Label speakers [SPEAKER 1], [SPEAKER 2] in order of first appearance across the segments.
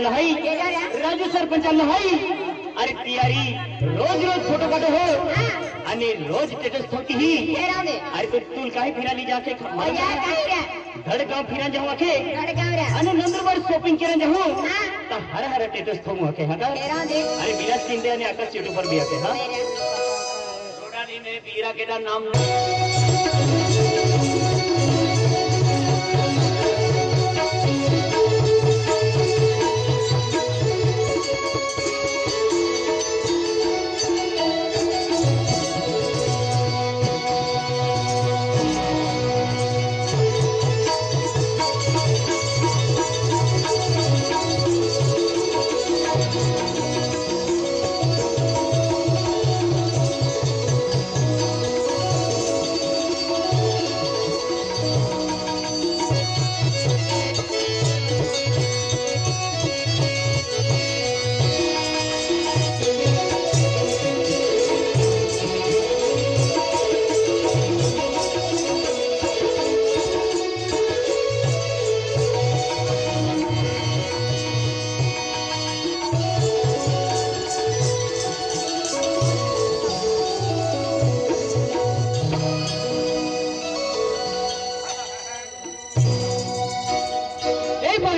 [SPEAKER 1] લહાઈ રાજ્ય સરપંચ લહાઈ. અરે તિયારી રોજ રોજ ફોટો કાઢો હો. અને રોજ સ્ટેટસ થતી હી. અરે તો તું કાઈ ફિરાની જાશે ધડગામ ફિરા જવા કે અને નંદરબાર શોપિંગ કરે જહો તો હર હર સ્ટેટસ થવું હકે હા અરે બિલાસ સિંધે અને આકાશ યુટ્યુબ પર બી હકે હા? રોડાની ને પીરા કેડા નામ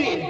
[SPEAKER 1] Hallelujah.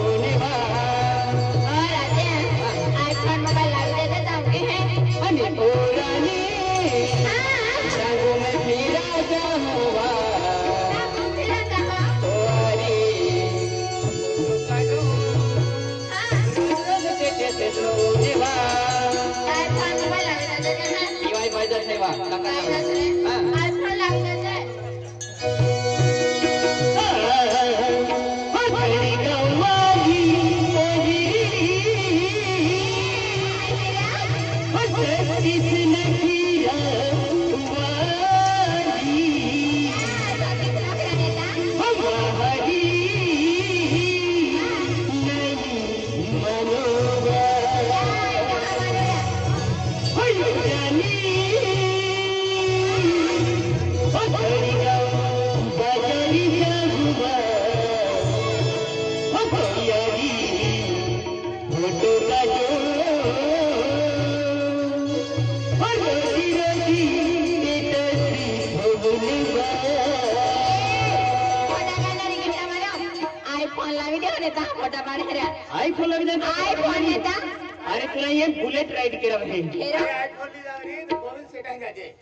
[SPEAKER 1] तो आई फ़ोन लग जाता आई फ़ोन है
[SPEAKER 2] ता हाँ।
[SPEAKER 1] अरे तुला ये बुलेट राइड के रहे।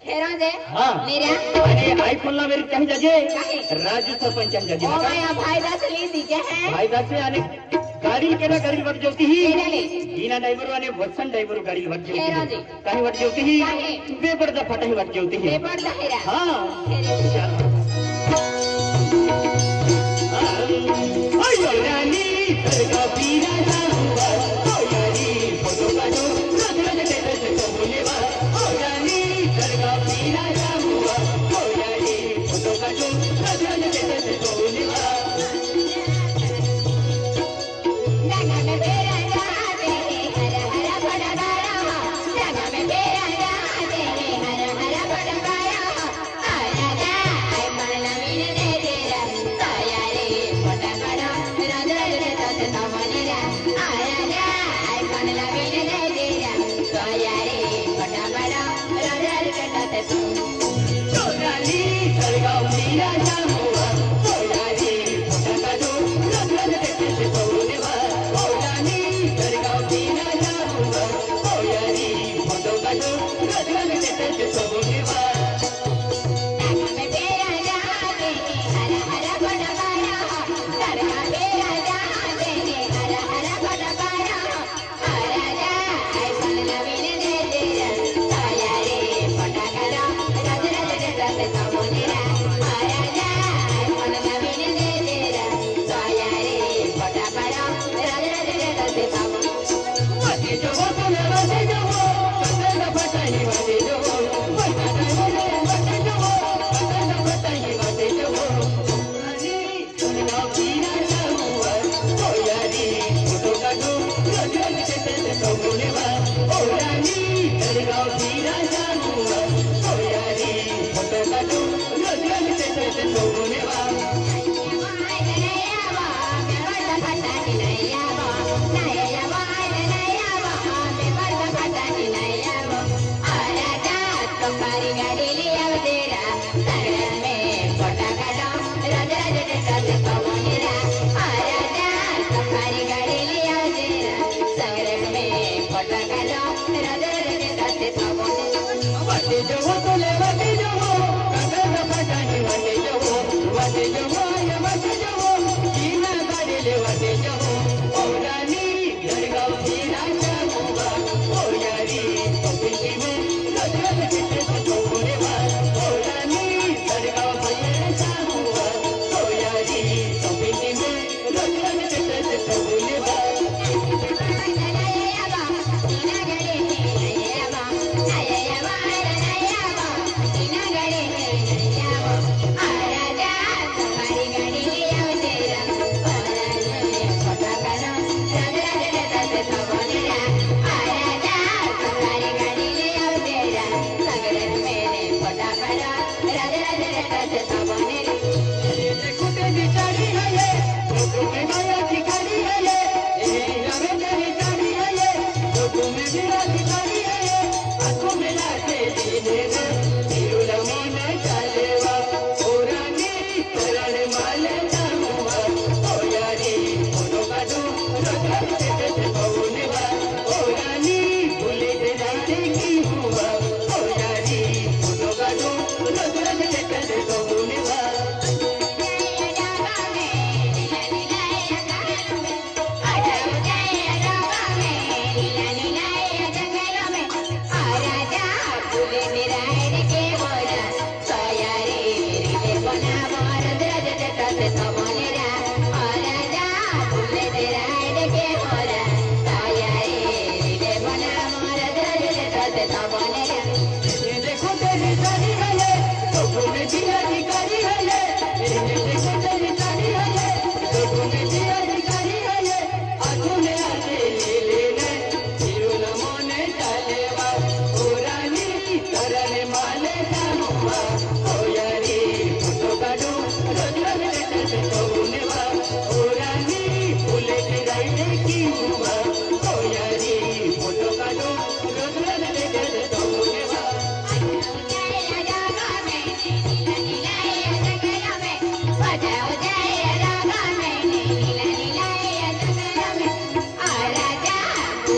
[SPEAKER 2] हेरा जे?
[SPEAKER 1] हाँ।
[SPEAKER 2] मेरा
[SPEAKER 1] अरे आईफोन ला मेरे कहीं? जाजे राजू सरपंच जाजे ओ भाई
[SPEAKER 2] भाई दास ले दीजिए है?
[SPEAKER 1] भाई दास आने गाड़ी के ना गाड़ी वट जोती ही। हीना ड्राइवर वाले वत्सन ड्राइवर गाड़ी वट जोती कहीं वट जोती ही। बेपर्दा फटा ही वट जोती ही।
[SPEAKER 2] बेपर्दा हेरा हाँ